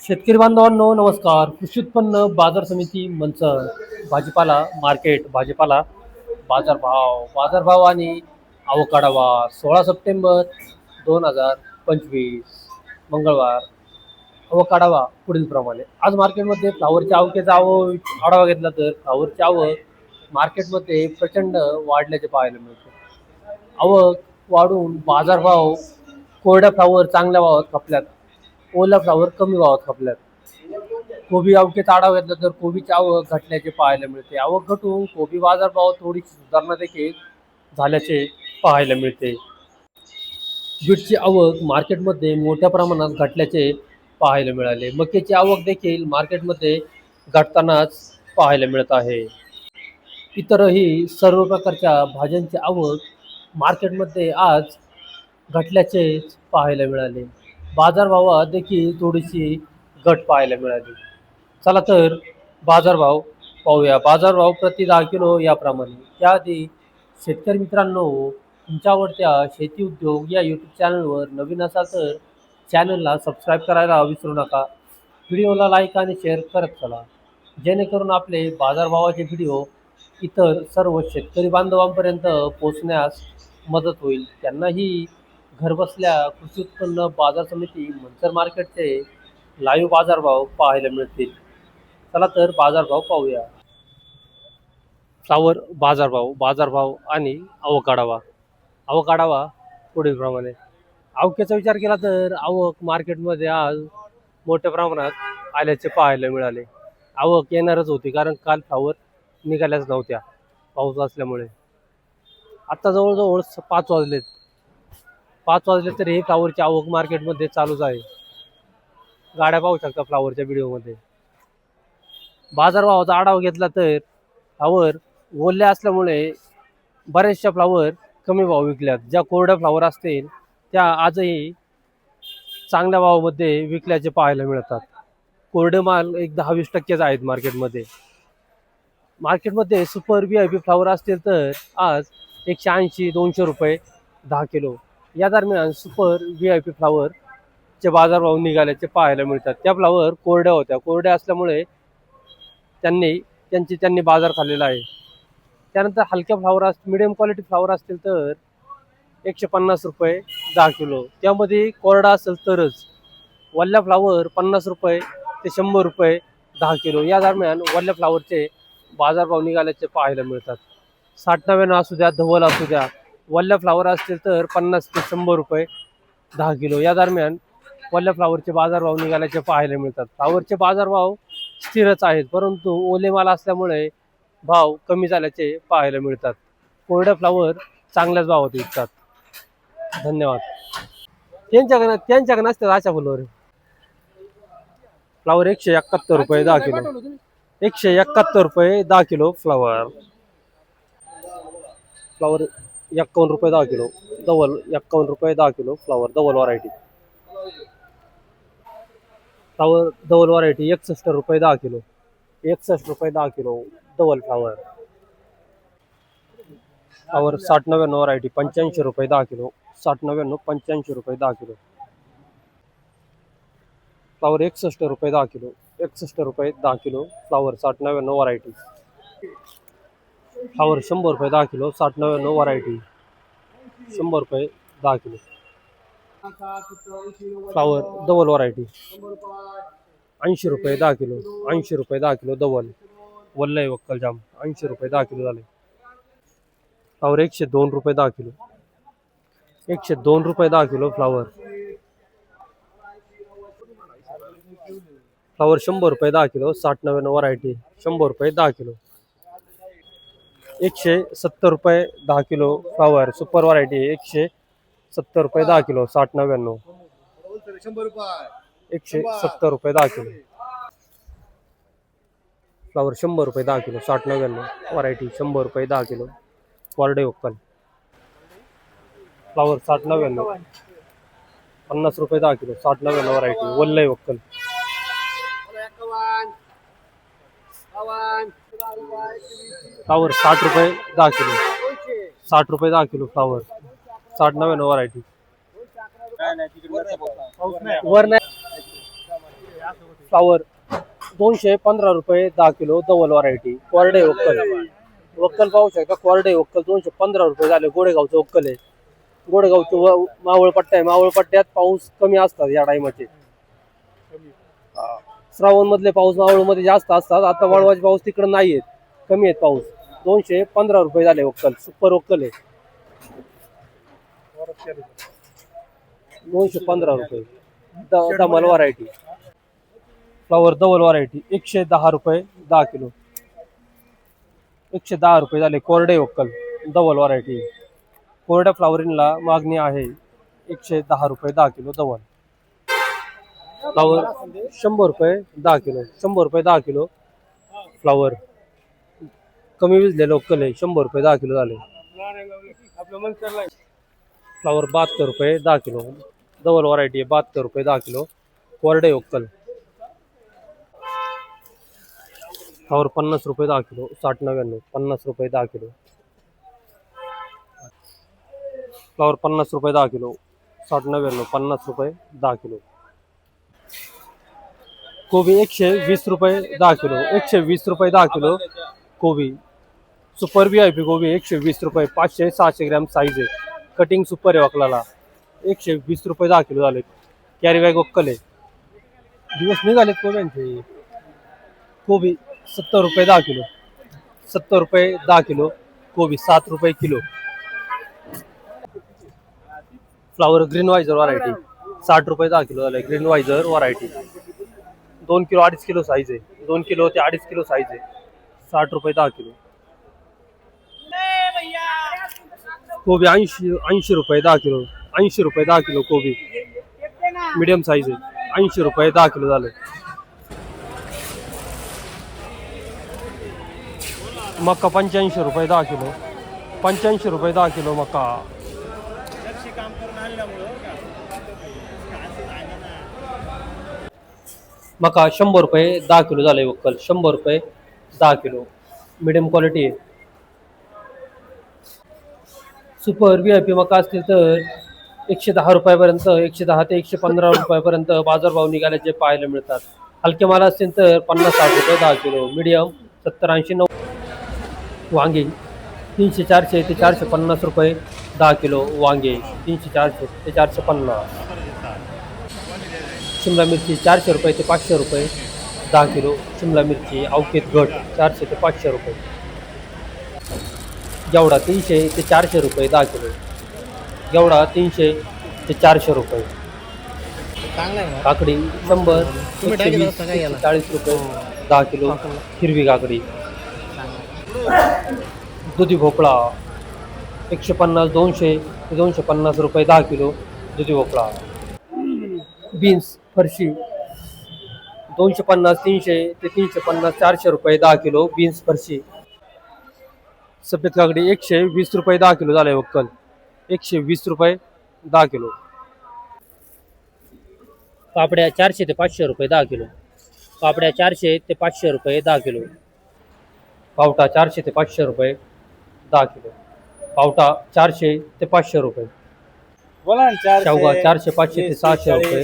शेतकरी बांधवांनो नमस्कार. कृषी उत्पन्न बाजार समिती मंच भाजीपाला मार्केट भाजीपाला बाजारभाव बाजारभाव आणि अवकाढावा सोळा सप्टेंबर दोन हजार पंचवीस मंगळवार. अवकाढावा पुढील प्रमाणे आज मार्केटमध्ये फ्लावरच्या आवकेचा आव आढावा घेतला तर फ्लावरची आवक मार्केटमध्ये प्रचंड वाढल्याचे पाहायला मिळते. आवक वाढून बाजारभाव कोरड्या फ्लावर चांगल्या भावात खपल्यात. ओला फ्लावर कमी भावात खपल्यात. कोबी आवकेत आढावा घेतला तर कोबीची आवक घटल्याचे पाहायला मिळते. आवक घटून कोबी बाजारभाव थोडीशी सुधारणा देखील झाल्याचे पाहायला मिळते. बीटची आवक मार्केटमध्ये मोठ्या प्रमाणात घटल्याचे पाहायला मिळाले. मक्याची आवक देखील मार्केटमध्ये घटतानाच पाहायला मिळत आहे. इतरही सर्व प्रकारच्या भाज्यांची आवक मार्केटमध्ये आज घटल्याचेच पाहायला मिळाले. बाजारभावात देखील थोडीशी घट पाहायला मिळाली. चला तर बाजारभाव पाहूया. बाजारभाव प्रति दहा किलो याप्रमाणे. त्याआधी शेतकरी मित्रांनो तुमच्या आवडत्या शेती उद्योग या यूट्यूब चॅनलवर नवीन असाल तर चॅनलला सबस्क्राईब करायला विसरू नका. व्हिडिओला लाईक आणि शेअर करत चला. जेणेकरून आपले बाजारभावाचे व्हिडिओ इतर सर्व शेतकरी बांधवांपर्यंत पोचण्यास मदत होईल. त्यांनाही घरबसल्या कृषी उत्पन्न बाजार समिती मंचर मार्केटचे लाईव्ह बाजारभाव पाहायला मिळतील. चला तर बाजारभाव पाहूया. फ्लावर बाजारभाव बाजारभाव आणि अवकाढावा अवकाढावा पुढील प्रमाणे आवकेचा विचार केला तर आवक मार्केटमध्ये आज मोठ्या प्रमाणात आल्याचे पाहायला मिळाले. आवक येणारच होती कारण काल फ्लावर निघाल्याच नव्हत्या. पाऊस असल्यामुळे. आत्ता जवळजवळ स- पाच वाजलेत. पाच वाजले तरी ही फ्लावरची आवक मार्केटमध्ये चालूच आहे. गाड्या पाहू शकता फ्लावरच्या व्हिडिओमध्ये. बाजारभावाचा आढावा घेतला तर फ्लावर ओले असल्यामुळे बऱ्याचशा फ्लावर कमी भाव विकल्यात. ज्या कोरड्या फ्लावर असतील त्या आजही चांगल्या भावामध्ये विकल्याचे पाहायला मिळतात. कोरडे माल एक दहा वीस टक्केच आहेत मार्केटमध्ये. मार्केटमध्ये super V I P flower असतील तर आज एकशे ऐंशी दोनशे रुपये दहा किलो. या दरम्यान सुपर व्ही आय पी फ्लावरचे बाजारभाव निघाल्याचे पाहायला मिळतात. त्या फ्लावर कोरड्या होत्या. कोरड्या असल्यामुळे त्यांनी त्यांची त्यांनी बाजार खाल्लेला आहे. त्यानंतर हलक्या फ्लावर अस मिडियम क्वालिटी फ्लावर असतील तर एकशे पन्नास रुपये दहा किलो. त्यामध्ये कोरडा असेल तरच वल्ल्या फ्लावर पन्नास रुपये ते शंभर रुपये दहा किलो. या दरम्यान वल्ल्या फ्लावरचे बाजारभाव निघाल्याचे पाहायला मिळतात. साठ नव्याण्णव असू द्या धवल असू द्या वल्ल्या फ्लावर असतील तर पन्नास ते शंभर रुपये दहा किलो. या दरम्यान वल्ल्या फ्लावरचे बाजारभाव निघाल्याचे पाहायला मिळतात. फ्लावरचे बाजारभाव स्थिरच आहेत परंतु ओले माल असल्यामुळे भाव कमी झाल्याचे पाहायला मिळतात. कोरड्या फ्लावर चांगल्याच भावात विकतात. धन्यवाद. त्यांच्याकडे त्यांच्याकडे असतात अशा फुलावर. फ्लावर एकशे एकाहत्तर रुपये दहा किलो. एकशे एकाहत्तर रुपये दहा किलो फ्लावर. फ्लावर एक्कावन्न रुपये दहा किलो. डबल एक्कावन्न रुपये दहा kilo. Flower double variety flower double variety एकसष्ट रुपये दहा किलो. एकसष्ट रुपये दहा किलो डबल फ्लावर. फ्लावर साठ नव्याण्णव व्हरायटी पंच्याऐंशी रुपये दहा किलो. साठ नव्याण्णव पंच्याऐंशी रुपये दहा किलो. फ्लावर एकसष्ट रुपये दहा किलो. एकसष्ट रुपये दहा किलो. फ्लावर साठ नव्याण्णव व्हरायटी फ्लावर शंभर रुपये दहा किलो साठ नव्याण्णव व्हरायटी शंभर रुपये दहा किलो. फ्लावर डबल व्हरायटी ऐंशी रुपये दहा किलो ऐंशी रुपये दहा किलो डबल वल्लय वक्कल जाम ऐंशी रुपये दहा किलो झाले. फ्लावर एकशे दोन रुपये दहा किलो. एकशे दोन रुपये दहा किलो फ्लावर फ्लावर शंभर रुपये दहा किलो साठ नव्याण्णव व्हरायटी शंभर रुपये दहा किलो. एकशे सत्तर रुपये दहा किलो फ्लावर सुपर व्हरायटी एकशे सत्तर रुपये दहा किलो साठ नव्याण्णव. एकशे सत्तर रुपये दहा किलो. फ्लावर शंभर रुपये दहा किलो साठ नव्याण्णव. व्हरायटी शंभर रुपये दहा किलो. क्वारडे वक्कल फ्लावर साठ नव्याण्णव. पन्नास रुपये दहा किलो साठ नव्याण्णव व्हरायटी. वल्लय वक्कल. फ्लावर साठ रुपये दहा किलो. साठ रुपये दहा किलो फ्लावर. साठ नव्याण्णव व्हरायटी वर नाही. फ्लावर दोनशे पंधरा रुपये दहा किलो धवल व्हरायटी कोरडे वक्कल. वक्कल पाहू शकता कोरडे वक्कल दोनशे पंधरा रुपये झाले. गोडेगावचं वक्कल आहे. गोडेगावचं व मावळपट्टा आहे. मावळपट्ट्यात पाऊस कमी असतात या टायमाचे श्रावण मधले पाऊस मावळमध्ये जास्त असतात. आता वळवाचे पाऊस तिकडे नाही आहेत कमी आहेत पाऊस. दोनशे पंधरा रुपये झाले वक्कल. सुपर वक्कल आहे. दोनशे पंधरा रुपये. The- double variety flower double variety एकशे दहा रुपये दहा किलो. एकशे दहा रुपये झाले. कोरडे वक्कल. डबल व्हरायटी कोरड्या फ्लावरिंगला मागणी आहे. एकशे दहा रुपये दहा किलो डबल फ्लावर शंभर रुपये दहा किलो शंभर रुपये दहा किलो फ्लावर. कमी विजले लोकल आहे शंभर रुपये दहा किलो झाले. फ्लावर बहात्तर रुपये दहा किलो. डबल व्हरायटी आहे बहात्तर रुपये दहा किलो. कोरडे ओक्कल. फ्लावर पन्नास रुपये दहा किलो. साठ नव्याण्णव पन्नास रुपये दहा किलो. फ्लावर पन्नास रुपये दहा किलो. साठ नव्याण्णव पन्नास रुपये दहा किलो. कोबी एकशे वीस रुपये दहा किलो एकशे वीस रुपये दहा किलो कोबी. सुपर व्ही आय पी कोबी एकशे वीस रुपये पाचशे सहाशे ग्रॅम साईज आहे. कटिंग सुपर आहे वकलाला. एकशे वीस रुपये दहा किलो झाले कॅरी बॅग वक्कल आहे. दिवस निघालेत कोब्यांचे. कोबी सत्तर रुपये दहा किलो. सत्तर रुपये दहा किलो. कोबी सात रुपये किलो. फ्लावर ग्रीन वायझर व्हरायटी साठ रुपये दहा किलो झाले ग्रीन वायझर व्हरायटी दोन किलो अडीच किलो साईज आहे. दोन किलो ते अडीच किलो साईज आहे. साठ रुपये दहा किलो. कोबी ऐंशी ऐंशी रुपये दहा किलो. ऐंशी रुपये दहा किलो कोबी. मीडियम साईज आहे. ऐंशी रुपये दहा किलो झालं. मका पंच्याऐंशी रुपये दहा किलो. पंच्याऐंशी रुपये दहा किलो मका मका शंभर रुपये दहा किलो झाले वक्कल. शंभर रुपये दहा किलो. मिडियम क्वालिटी आहे. सुपर व्ही आय पी मका असतील तर एकशे दहा रुपयापर्यंत एकशे दहा ते एकशे पंधरा रुपयापर्यंत बाजारभाव निघाल्याचे पाहायला मिळतात. हलके माल असतील तर पन्नास साठ रुपये दहा किलो. मिडियम सत्तर ऐंशी नऊ वांगे तीनशे चारशे ते चारशे पन्नास रुपये दहा किलो वांगे तीनशे चारशे ते चारशे पन्नास. शिमला मिरची चारशे रुपये ते पाचशे रुपये दहा किलो शिमला मिरची अवकेत घट चारशे ते पाचशे रुपये. गेवडा तीनशे ते चारशे रुपये दहा किलो. गेवडा तीनशे ते चारशे रुपये. काकडी शंभर एकशे वीस एकशे चाळीस रुपये दहा किलो हिरवी काकडी. दुधी भोपळा एकशे पन्नास दोनशे ते दोनशे पन्नास रुपये दहा किलो दुधी भोपळा. बीन्स, फरशी, दोनशे पन्नास, तीनशे ते तीनशे पन्नास, चारशे रुपये दहा किलो बीन्स, फरशी. सफ़ेद काकडी एकशे वीस रुपये दहा किलो झाले वक्कल. एकशे वीस रुपये दहा किलो. पापड्या चारशे ते पाचशे रुपये दहा किलो. पापड्या चारशे ते पाचशे रुपये दहा किलो. पावटा चारशे ते पाचशे रुपये दहा किलो. पावटा चारशे ते पाचशे रुपये. बोला ना शेवगा चारशे पाचशे ते सहाशे रुपये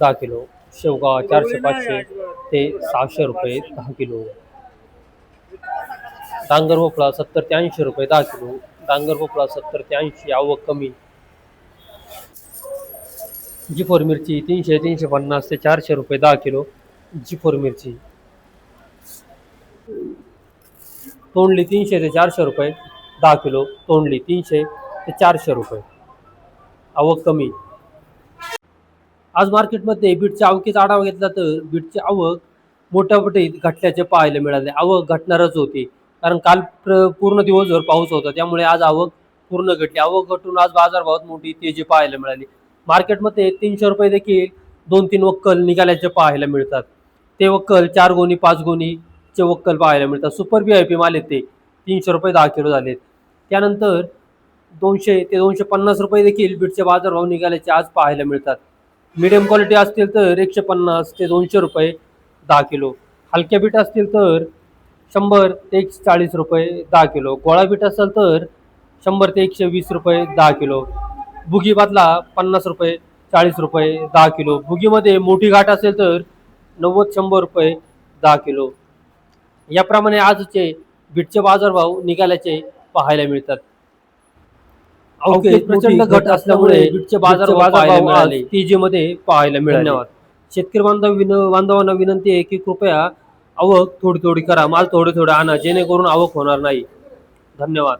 दहा किलो. शेवगा चारशे पाचशे ते सहाशे रुपये दहा किलो. डांगर भोपळा सत्तर ते ऐंशी रुपये दहा किलो. डांगर भोपळा सत्तर ते ऐंशी आवक कमी. जी फोर मिरची तीनशे तीनशे पन्नास ते चारशे रुपये दहा किलो. जी फोर मिरची. तोंडली तीनशे ते चारशे रुपये दहा किलो. तोंडली तीनशे ते चारशे रुपये. आवक कमी. आज मार्केटमध्ये बीटच्या आवकीचा आढावा घेतला तर बीटची आवक मोठ्या मोठी घटल्याचे पाहायला मिळाले. आवक घटणारच होती. कारण काल प्र पूर्ण दिवसभर पाऊस होता. त्यामुळे आज आवक पूर्ण घटली. आवक घटून आज बाजारभावात मोठी तेजी पाहायला मिळाली. मार्केटमध्ये तीनशे रुपये देखील दोन तीन वक्कल निघाल्याचे पाहायला मिळतात. ते वक्कल चार गोणी पाच गोणीचे वक्कल पाहायला मिळतात. सुपर व्ही आय पी माल ते तीनशे रुपये दहा किलो झालेत. त्यानंतर दोनशे ते दोनशे पन्नास रुपये देखील बीटचे बाजारभाव निघाल्याचे आज पाहायला मिळतात. मिडियम क्वालिटी असतील तर एकशे पन्नास ते दोनशे रुपये दहा किलो. हलक्या बीट असतील तर शंभर ते एकशे चाळीस रुपये दहा किलो. गोळा बीट असेल तर शंभर ते एकशे वीस रुपये दहा किलो. बुगी बादला पन्नास रुपये चाळीस रुपये दहा किलो. बुगीमध्ये मोठी घाट असेल तर नव्वद शंभर रुपये दहा किलो. याप्रमाणे आजचे बीटचे बाजारभाव निघाल्याचे पाहायला मिळतात. अवकेत प्रचंड घट असल्यामुळे बीटचे बाजार बाजारभाव आज तेजीमध्ये पाहायला मिळाले. शेतकरी बांधव विन बांधवांना विनंती आहे की कृपया आवक थोडी थोडी करा. माल थोडे थोडे आणा. जेणेकरून आवक होणार नाही. धन्यवाद.